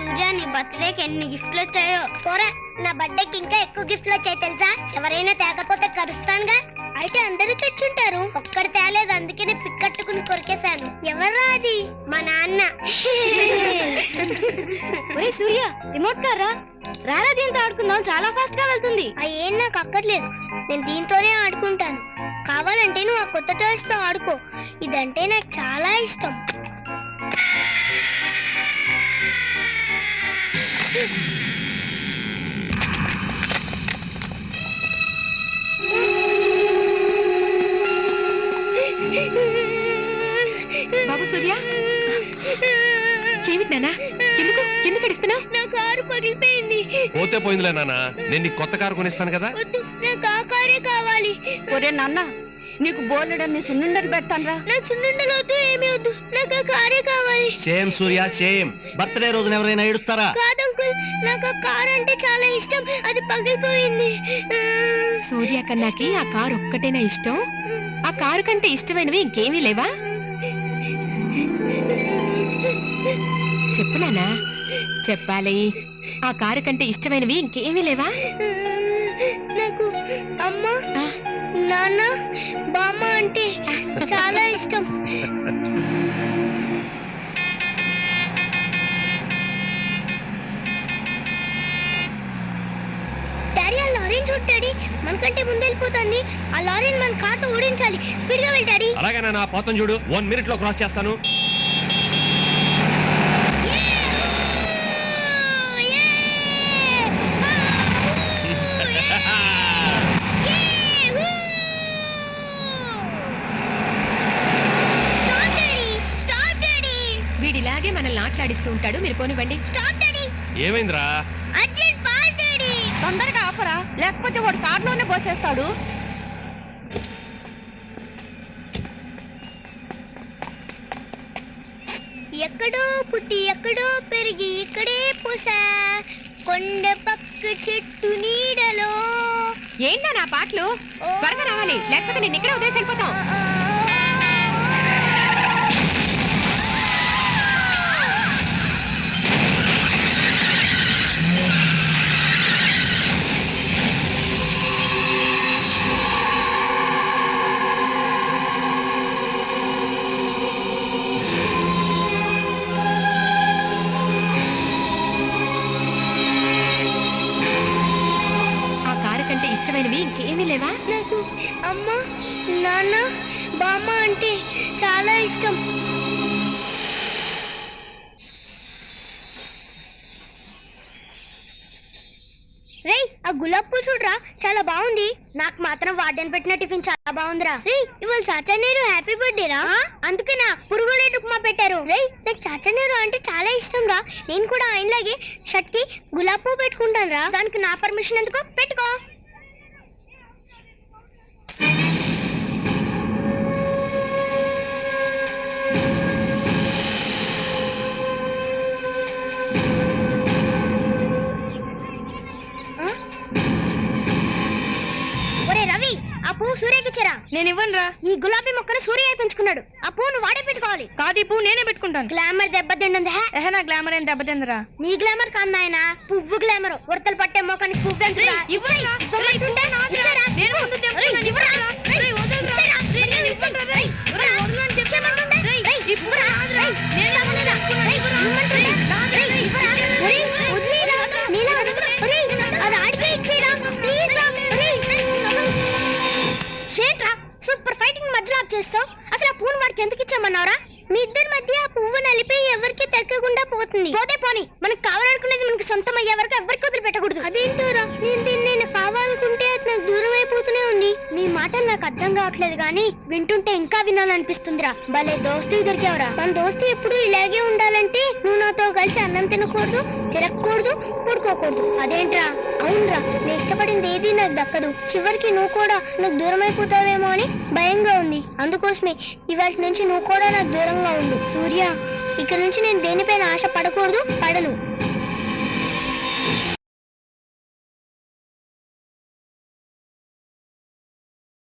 సూర్య నీ బర్త్డేకి ఎన్ని గిఫ్ట్లు వచ్చాయో. పోరా నా బర్త్డేకి ఇంకా ఎక్కువ గిఫ్ట్లు వచ్చాయి తెలుసా? ఎవరైనా తేకపోతే కరుస్తానుగా. అయితే అందరూ తెచ్చుంటారు. ఒక్కడు తేలేదు అందుకనే పిక్కట్టుకుని కొరికేశాను. ఎవరా అది? మా నాన్న. ఒరే సూర్య రిమోట్ కార్? రారా దీంతో ఆడుకుందాం చాలా ఫాస్ట్గా వెళ్తుంది. ఏం నాకు అక్కర్లేదు. నేను దీంతోనే ఆడుకుంటాను. కావాలంటే నువ్వు ఆ కొత్త టాయ్స్తో ఆడుకో. ఇదంటే నాకు చాలా ఇష్టం. బాబు సూర్య? చెవిటి నానా ఎందుకు? ఎందుకు నా కారు పగిలిపోయింది. పోతే పోయిందిలే నాన్న. నేను నీకు కొత్త కారు కొనిస్తాను కదా? వద్దు నాకు ఆ కారే కావాలి. ఒరే నాన్న నీకు బోర్డుడని సున్నుండలు పెడతానరా. నాకు సున్నుండలు వద్దు ఏమీ వద్దు. నాకు ఆ కారే కావాలి. షేమ్ సూర్య షేమ్ బర్త్డే రోజున ఎవరైనా ఏడుస్తారా? కాదు అంకుల్. నాకు ఆ కార్ అంటే చాలా ఇష్టం. అది పగిలిపోయింది. సూర్య కన్నాకి ఆ కారు ఒక్కటేనా ఇష్టం? ఆ కారు కంటే ఇష్టమైనవి ఇంకేమీ లేవా? చెప్పు నానా చెప్పాలి. ఆ కారు కంటే ఇష్టమైనవి ఇంకేమీ లేవా? నాకు అమ్మ? నాన్న బామ్మ అంటే చాలా ఇష్టం. డాడీ ఆ లారీని చూడు డాడీ. మనకంటే ముందు వెళ్ళిపోతుంది ఆ లారీని మన కార్తో ఓడించాలి. స్పీడ్గా వెళ్ళి డాడీ. అలాగే నా పాతం చూడు. వన్ మినిట్లో క్రాస్ చేస్తాను స్టాప్ డాడీ స్టాప్ డాడీ వీడిలాగే మనల్ని ఆటలాడిస్తూ ఉంటాడు. మీరు పోనివ్వండి స్టాప్ డాడీ! ఏమైందిరా? Urgent pass daddy! తొందరగా ఆపరా. లేకపోతే వాడు కార్లోనే పోసేస్తాడు ఎక్కడో పుట్టి ఎక్కడో పెరిగి ఇక్కడే పూసా. కొండ పక్క చెట్టు నీడలో. ఏంటా నా పాటలు? త్వరగా రావాలి. లేకపోతే నేను ఇక్కడే వదిలేసి వెళ్ళిపోతాం అమ్మ నాన్న బామ్మ అంటే చాలా ఇష్టం. రేయ్ ఆ గులాబ్ పువ్వు చూడరా చాలా బాగుంది. నాకు మాత్రం వార్డెన్ పెట్టిన టిఫిన్ చాలా బాగుందిరా. రేయ్ ఇవాళ చాచా నీరు హ్యాపీ బర్త్డే రా అందుకేనా పురుగులేటు ఉప్మా పెట్టారు. రేయ్ నాకు చాచా నీరు అంటే చాలా ఇష్టం రా నేను కూడా ఆయనలాగే షర్ట్కి గులాబ్ పువ్వు పెట్టుకుంటాను రా దానికి నా పర్మిషన్ ఎందుకో పెట్టుకో. నేను ఇవ్వనురా. ఈ గులాబీ మొక్కను సూర్య పెంచుకున్నాడు. ఆ పువ్వును వాడే పెట్టుకోవాలి. కాదు ఈ పువ్వు నేనే పెట్టుకుంటాను. గ్లామర్ దెబ్బతిండింది హే. ఎహ నా గ్లామర్ ఏం దెబ్బతిందిరా నీ గ్లామర్ కాదు నాయన పువ్వు గ్లామర్. ఉడతలు పట్టే మొక్కని పువ్వు పెంచురా. ఇవ్వరా? నేను ముందు ఇవ్వరా? చేస్తావు? అసలు ఆ పువ్వును వాడికి ఎందుకు ఇచ్చామన్నారా మీ ఇద్దరి మధ్య ఆ పువ్వు నలిపి ఎవరికి తగ్గకుండా పోతుంది. పోతే పోని. మనకు కావాలనుకునేది మనకి సొంతం అయ్యే వరకు ఎవరికి వదిలిపెట్టకూడదు. అదేంటోరా? నేను దీన్ని అర్థం కావట్లేదు కానీ వింటుంటే ఇంకా వినాలనిపిస్తుందిరా. భలే దోస్తి దొరికావురా. మన దోస్తి ఎప్పుడు ఇలాగే ఉండాలంటే నువ్వు నాతో కలిసి అన్నం తినకూడదు తిరగకూడదు పడుకోకూడదు అదేంట్రా? అవునరా. నేను ఇష్టపడింది ఏది నాకు దక్కదు. చివరికి నువ్వు కూడా నాకు దూరం అయిపోతావేమో అని భయంగా ఉంది. అందుకోసమే ఇవాటి నుంచి నువ్వు కూడా నాకు దూరంగా ఉండు. సూర్య ఇక నుంచి నేను దేనిపైన ఆశ పడకూడదు పడను.